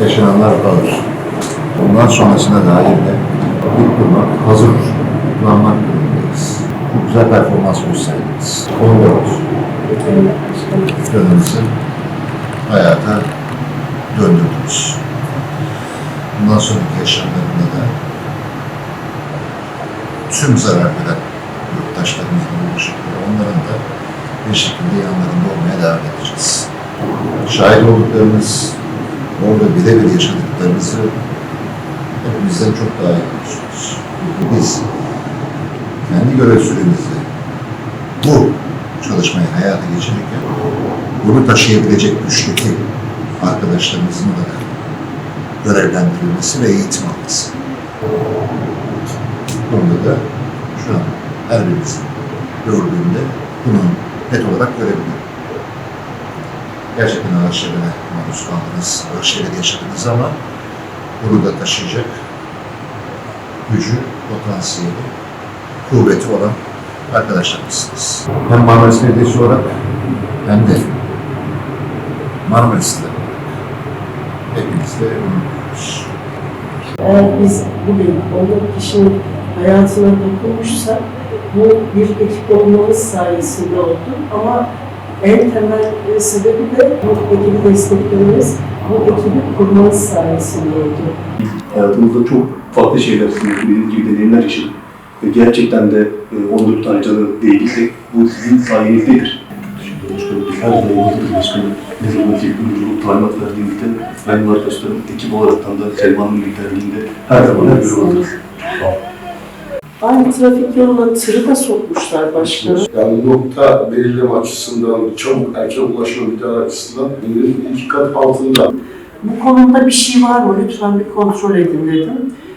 Yaşananlar kalır. Bundan sonrasına dair de ilk kurmak, hazır kullanmak durumundayız. Güzel performans gösterdiniz. Onur olsun. Hayata döndürdünüz. Bundan sonraki yaşamlarında da tüm zarar veren yurttaşlarımızla ulaşıkları onların da bir şekilde yanlarında olmaya devam edeceğiz. Şahit olduklarınız, orada birebir yaşadıklarınızı hepimizden çok daha iyi biliyorsunuz. Biz kendi görev süremizde bu çalışmayı hayata geçirirken bunu taşıyabilecek güçteki arkadaşlarımızın da görevlendirilmesi ve eğitim alması. Bu konuda da şu an her birimizin gördüğünde bunu net olarak görebiliyorum. Gerçekten ağır şeylere maruz kaldınız, ağır şeyleri yaşadınız ama bunu da taşıyacak gücü, potansiyeli, kuvveti olan arkadaşlarımızsınız. Hem Marmaris Belediyesi olarak hem de Marmaris'te hepimiz de umutluyuz. Eğer biz bugün 14 kişinin hayatına dokunmuşsak bu bir ekip olmamız sayesinde oldu. Ama en temel e, sebebi de bu ekibi desteklememiz, bu ekibi kurmamız sayesinde oldu. Hayatımızda çok farklı şeyler, dediğiniz gibi deneyimler yaşadık. Ve gerçekten de e, 14 tane canı değdiysek bu sizin sayenizdedir. Her daim başkanım. Ne zaman ki müdürlük talimat verdiğimizde benim arkadaşlarım ekip olaraktan da Selman'ın liderliğinde her zaman hep görüyoruz. Aynı trafik yoluna tırı da sokmuşlar başkanım. Yani nokta belirleme açısından, çabuk erken ulaşabildiği açısından ürün iki kat altında. Bu konuda bir şey var mı? Lütfen bir kontrol edin dedim.